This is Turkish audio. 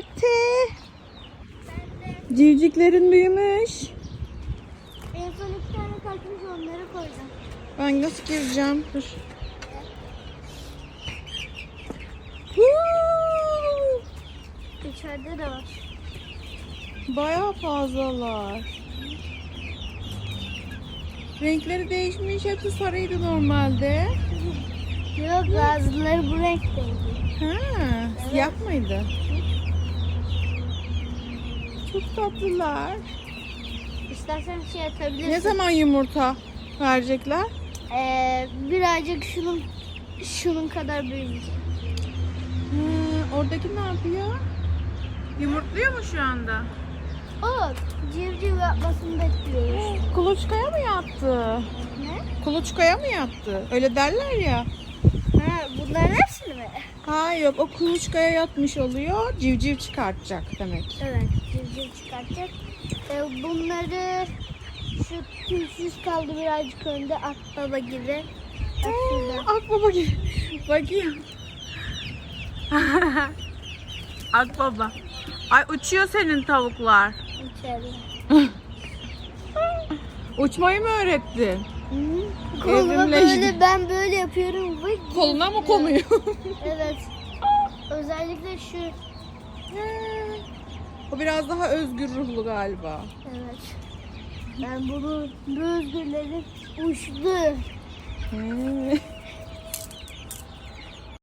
Te. Civciklerin büyümüş. En son iki tane kalkmış onları koydum. Ben nasıl gireceğim? Dur. Huu! İçeride de var. Bayağı fazlalar. Renkleri değişmiş. Hepsi sarıydı normalde. Yok bazıları bu renkteydi. Ha, siyah mıydı? Çok tatlılar. İstersen şey atabilirsin. Ne zaman yumurta verecekler? Ee, birazcık şunun şunun kadar büyüyecek. Oradaki ne yapıyor? Yumurtluyor mu şu anda? O civciv yapmasını bekliyoruz. Kuluçkaya mı yattı? Ne? Kuluçkaya mı yattı? Öyle derler ya. Ha, bunların hepsini mi? Ha yok o kuluçkaya yatmış oluyor. Civciv çıkartacak demek. Evet, civciv çıkartacak. Ee, bunları şu tüysüz kaldı birazcık önde at baba gibi. Bak şurada. Akbaba gibi. Bakayım. Akbaba. Ay uçuyor senin tavuklar. İçeride. Uçmayı mı öğrettin? Koluma Evrimleşti. böyle ben böyle yapıyorum. Vık Koluna mı konuyor? Evet. Özellikle şu. o biraz daha özgür ruhlu galiba. Evet. Ben bunu bu özgürlerim uçtu.